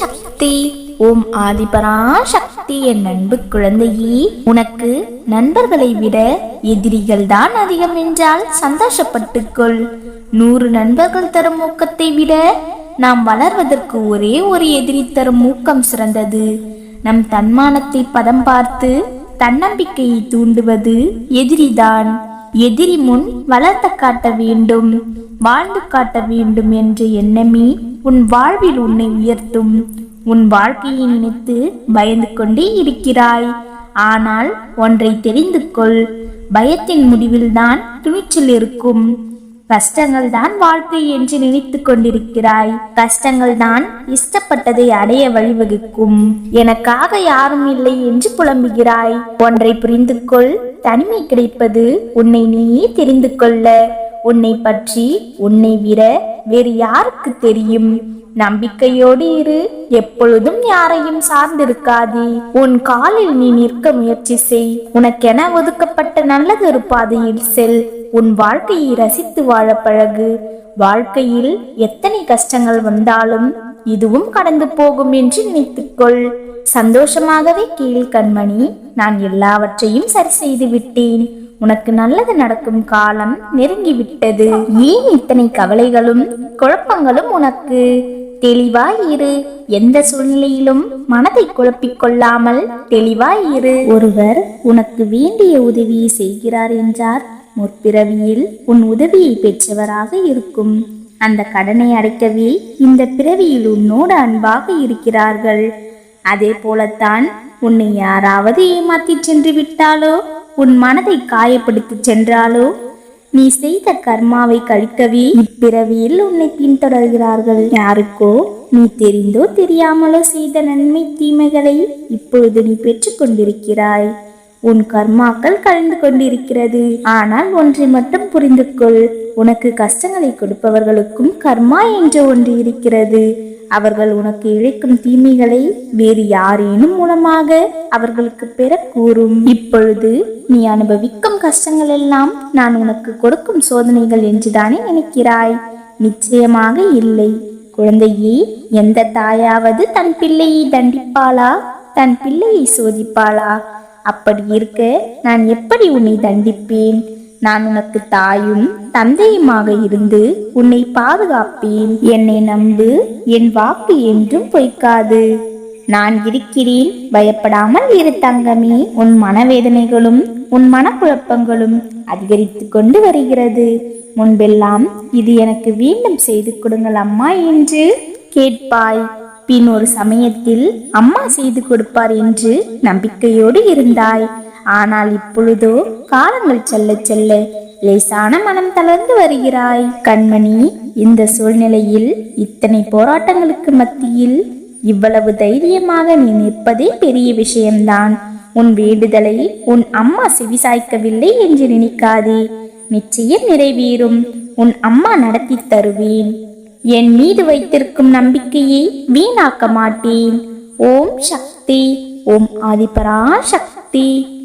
சக்தி. ஓம் ஆதிபரா சக்தி என் அன்பு குழந்தையே உனக்கு நண்பர்களை விட எதிரிகள் தான் அதிகம் என்றால் சந்தோஷப்பட்டுக்கொள். நூறு நண்பர்கள் தரும் ஊக்கத்தை விட நாம் வளர்வதற்கு ஒரே ஒரு எதிரி தரும் ஊக்கம் சிறந்தது. நம் தன்மானத்தை பதம் பார்த்து தன்னம்பிக்கையை தூண்டுவது எதிரிதான். எதிரி முன் வளர்த்த காட்ட வேண்டும் வாழ்ந்து காட்ட வேண்டும் என்ற எண்ணமே உன் வாழ்வில் உன்னை உயர்த்தும். உன் வாழ்க்கையை நினைத்து பயந்து கொண்டே இருக்கிறாய். ஆனால் ஒன்றை தெரிந்து கொள். பயத்தின் முடிவில்தான் துணிச்சல் இருக்கும். கஷ்டங்கள் தான் வாழ்க்கை என்று நினைத்து கொண்டிருக்கிறாய். கஷ்டங்கள் தான் இஷ்டப்பட்டதை அடைய வழிவகுக்கும். எனக்காக யாரும் இல்லை என்று புலம்புகிறாய். ஒன்றை புரிந்து கொள். தனிமை கிடைப்பது உன்னை நீயே தெரிந்து கொள்ள. உன்னை பற்றி உன்னை விட வேறு யாருக்கு தெரியும்? நம்பிக்கையோடு இரு. எப்பொழுதும் யாரையும் சார்ந்திருக்காதே. உன் காலில் நீ நிற்க முயற்சி செய். உனக்கென ஒதுக்கப்பட்ட நல்லதொரு பாதையில் செல். உன் வாழ்க்கையை ரசித்து வாழ பழகு. வாழ்க்கையில் எத்தனை கஷ்டங்கள் வந்தாலும் இதுவும் கடந்து போகும் என்று நினைத்துக்கொள். சந்தோஷமாகவே கீழ் கண்மணி. நான் எல்லாவற்றையும் சரி செய்து விட்டேன். உனக்கு நல்லது நடக்கும் காலம் நெருங்கிவிட்டது. ஏன் இத்தனை கவலைகளும் குழப்பங்களும் உனக்கு? தெளிவாயிரு எந்த சூழ்நிலையிலும் மனதை குழப்பிக் கொள்ளாமல் தெளிவாயிரு ஒருவர் உனக்கு வேண்டிய உதவியை செய்கிறார் என்றார். முற்பிறவியில் உன் உதவியை பெற்றவராக இருக்கும். அந்த கடனை அடைக்கவே இந்த பிறவியில் உன்னோடு அன்பாக இருக்கிறார்கள். அதே போலத்தான் உன்னை யாராவது ஏமாத்தி சென்று விட்டாலோ? உன் மனதை காயப்படுத்தி சென்றாலோ? நீ செய்த கர்மாவை கழிக்கவே இப்பிறவியில் உன்னை பின்தொடர்கிறார்கள். யாருக்கோ நீ தெரிந்தோ தெரியாமலோ செய்த நன்மை தீமைகளை இப்பொழுது நீ பெற்றுக்கொண்டிருக்கிறாய் உன் கர்மாக்கள் கழிந்து கொண்டிருக்கிறது. ஆனால் ஒன்றை மட்டும் புரிந்து கொள் உனக்கு கஷ்டங்களை கொடுப்பவர்களுக்கும் கர்மா என்று ஒன்று இருக்கிறது. அவர்கள் உனக்கு இழைக்கும் தீமைகளை வேறு யாரேனும் மூலமாக அவர்களுக்கு பெற கூறும் இப்பொழுது நீ அனுபவிக்கும் கஷ்டங்கள் எல்லாம் நான் உனக்கு கொடுக்கும் சோதனைகள் என்றுதானே நினைக்கிறாய்? நிச்சயமாக இல்லை. குழந்தையே எந்த தாயாவது தன் பிள்ளையை தண்டிப்பாளா? தன் பிள்ளையை சோதிப்பாளா? அப்படி இருக்க நான் எப்படி உன்னை தண்டிப்பேன்? நான் உனக்கு தாயும் தந்தையுமாக இருந்து உன்னை பாதுகாப்பேன். என்னை நம்பு என் வாக்கு என்றும் பொய்க்காது. நான் இருக்கிறேன். பயப்படாமல் இரு தங்கமே. உன் மனவேதனைகளும் உன் மனக்குழப்பங்களும் அதிகரித்து கொண்டு வருகிறது. முன்பெல்லாம் இது எனக்கு மீண்டும் செய்து கொடுங்கள் அம்மா என்று கேட்பாய். பின் ஒரு சமயத்தில் அம்மா செய்து கொடுப்பார் என்று நம்பிக்கையோடு இருந்தாய். ஆனால் இப்பொழுதோ காலங்கள் செல்ல செல்ல லேசான மனம் தளர்ந்து வருகிறாய். கண்மணி இந்த சூழ்நிலையில் இத்தனை போராட்டங்களுக்கு மத்தியில் இவ்வளவு தைரியமாக நீ நிற்பதே பெரிய விஷயம்தான். உன் வேண்டுதலை உன் அம்மா செவிசாய்க்கவில்லை என்று நினைக்காதே. நிச்சயம் நிறைவேறும். உன் அம்மா நடத்தி தருவேன். என் மீது வைத்திருக்கும் நம்பிக்கையை வீணாக்க மாட்டேன். ஓம் சக்தி ஓம் ஆதிபரா சக்தி.